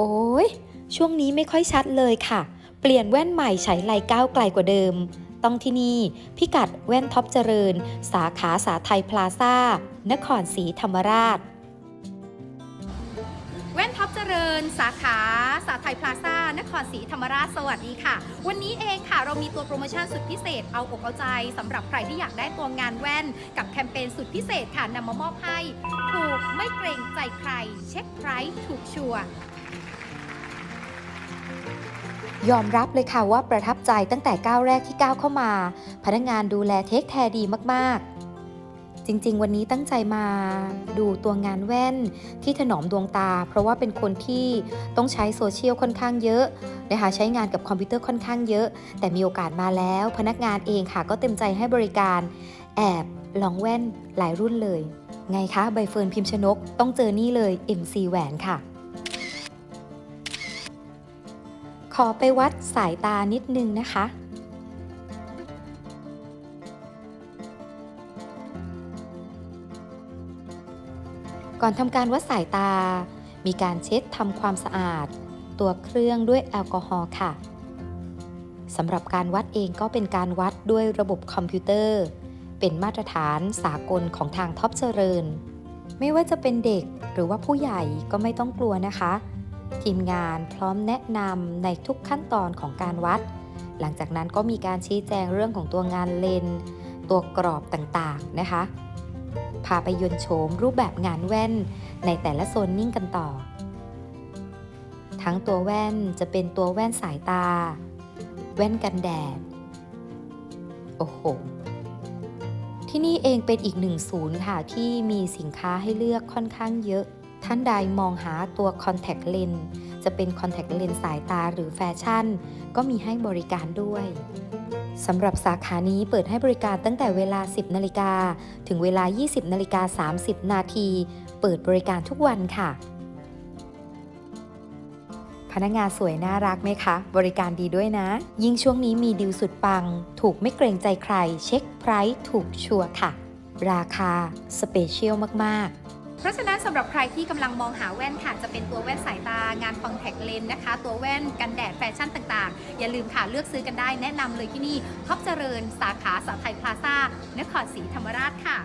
โอ้ยช่วงนี้ไม่ค่อยชัดเลยค่ะ เปลี่ยนแว่นใหม่ใช้ไลก้าวไกลกว่าเดิม ต้องที่นี่พิกัดแว่นท็อปเจริญ สาขาสาไทยพลาซ่า นครศรีธรรมราช แว่นท็อปเจริญ สาขาสาไทยพลาซ่านครศรีธรรมราชสวัสดีค่ะ วันนี้เองค่ะเรามีตัวโปรโมชั่นสุดพิเศษเอาอกเอาใจสำหรับใครที่อยากได้ตัวงานแว่น กับแคมเปญสุดพิเศษค่ะนำมามอบให้ ถูกไม่เกรงใจใคร เช็คไพรส์ถูกชัวร์ ยอมรับเลยค่ะว่าประทับใจตั้งแต่ก้าวแรกที่ก้าวเข้ามา พนักงานดูแลเทคแคร์ดีมากๆ จริงๆ วันนี้ตั้งใจมาดูตัวงานแว่นที่ถนอมดวงตา เพราะว่าเป็นคนที่ต้องใช้โซเชียลค่อนข้างเยอะนะคะใช้งานกับคอมพิวเตอร์ค่อนข้างเยอะ แต่มีโอกาสมาแล้ว พนักงานเองค่ะก็เต็มใจให้บริการ แอบลองแว่นหลายรุ่นเลย ไงคะใบเฟิร์นพิมพ์ชนกต้องเจอนี่เลย MC แหวนค่ะ อไปวัดสายตานิดนึงนะคะ ก่อนทำการวัดสายตา มีการเช็ดทำความสะอาด ตัวเครื่องด้วยแอลกอฮอล์ค่ะสำหรับการวัดเองก็เป็นการวัดด้วยระบบคอมพิวเตอร์ เป็นมาตรฐานสากลของทางท็อปเจริญ ไม่ว่าจะเป็นเด็กหรือว่าผู้ใหญ่ก็ไม่ต้องกลัวนะคะ ทีมงานพร้อมแนะนำในทุกขั้นตอนของการวัด หลังจากนั้นก็มีการชี้แจงเรื่องของตัวงานเลน ตัวกรอบต่างๆนะคะ พาไปยนโฉมรูปแบบงานแว่นในแต่ละโซนนิ่งกันต่อ ทั้งตัวแว่นจะเป็นตัวแว่นสายตา แว่นกันแดด โอ้โห ที่นี่เองเป็นอีกหนึ่งศูนย์ค่ะที่มีสินค้าให้เลือกค่อนข้างเยอะ ท่านใดมองหาตัว Contact Lens จะเป็น Contact Lens สายตาหรือแฟชั่น ก็มีให้บริการด้วยสำหรับสาขานี้เปิดให้บริการตั้งแต่เวลา 10 นาฬิกา ถึงเวลา 20 นาฬิกา 30 นาที เปิดบริการทุกวันค่ะ พนักงานสวยน่ารักไหมคะ บริการดีด้วยนะ ยิ่งช่วงนี้มีดีลสุดปัง ถูกไม่เกรงใจใคร เช็คไพรส์ถูกชัวร์ค่ะ ราคา สเปเชียลมาก ๆ เพราะฉะนั้นสำหรับใครที่กำลังมองหาแว่นค่ะ จะเป็นตัวแว่นสายตางานคอนแทคเลนส์นะคะ ตัวแว่นกันแดดแฟชั่นต่างๆ อย่าลืมค่ะเลือกซื้อกันได้แนะนำเลยที่นี่ท็อปเจริญ สาขาสาไทยพลาซ่านครศรีธรรมราชค่ะ